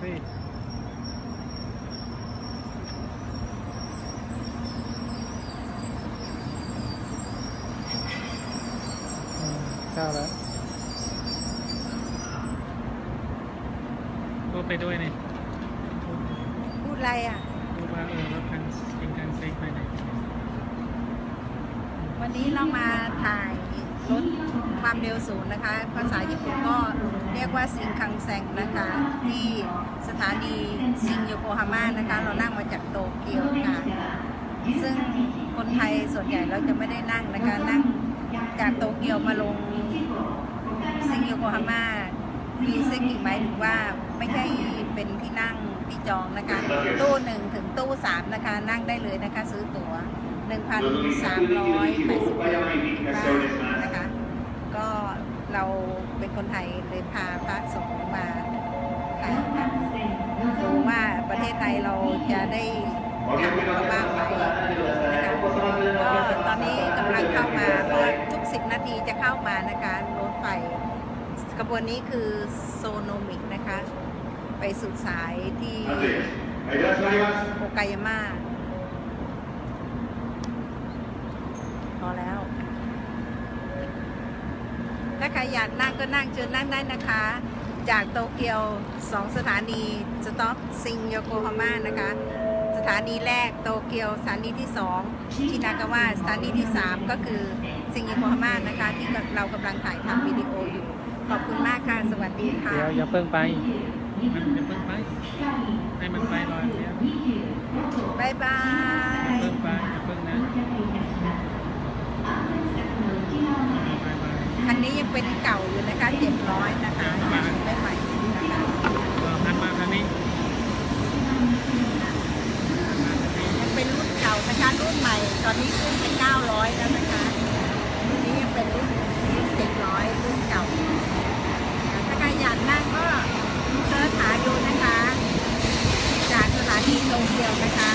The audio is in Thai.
เฟ่อืมเข้าแล้วก็ไปด้วยนี่พูดอะไรอะรู้ว่าเออรถคันชิงคันเซ็กไปไหนวันนี้เรามาถ่าย รถความเร็วสูงนะคะ ภาษาญี่ปุ่นก็เรียกว่าซิงคังแซงนะคะ ที่สถานีซิงโยโกฮาม่านะคะ เรานั่งมาจากโตเกียวค่ะ ซึ่งคนไทยส่วนใหญ่เราจะไม่ได้นั่งนะคะนั่งจากโตเกียวมาลงซิงโยโกฮาม่ามีเซกิหมายถึงว่าไม่ใช่เป็นที่นั่งที่จองนะคะ ตู้หนึ่งถึงตู้สามนะคะ นั่งได้เลยนะคะ ซื้อตั๋ว 1,380เยนนะคะ ก็เราเป็น คนไทยเลยพาพระสงฆ์มาถ่ายทำดูว่าประเทศไทยเราจะได้ทำเขาบ้างไหมนะคะก็ตอนนี้กำลังเข้ามาเพราะทุก10นาทีจะเข้ามานะคะรถไฟขบวนนี้คือโซโนมิกนะคะ ไปสู่สายที่โอกายาม่าพอแล้ว ถ้าใครอยากนั่งก็นั่งเชิญนั่งได้นะคะ จากโตเกียว 2 สถานีสต็อปซิงโยโกฮาม่านะคะ สถานีแรกโตเกียวสถานีที่ 2 ชินากาวะสถานีที่ 3 ก็คือซิงโยโกฮาม่านะคะ ที่เรากำลังถ่ายทำวิดีโออยู่ ขอบคุณมากค่ะ สวัสดีค่ะ เดี๋ยวอย่าเพิ่งไปมันอย่าเพิ่งไปให้มันไปรอยเดียวบ๊ายบาอย่ายเพิ่งไปอย่าเพิ่งนะบายบาย คั นนี้ยังเป็นเก่าอยู่นะคะ700นะคะยังไม่ใหม่นะคะเออหันมาทางนี้หันมาทางนี้ยังเป็นรุ่นเก่านะคะรุ่นใหม่ ตอนนี้ขึ้นเป็น900แล้วนะคะรุ่นนี้ยังเป็นรุ่น700รุ่นเก่าถ้าใครอยากนั่งก็เสิร์ชหาดูนะคะ จากสถานีโตเกียวนะคะ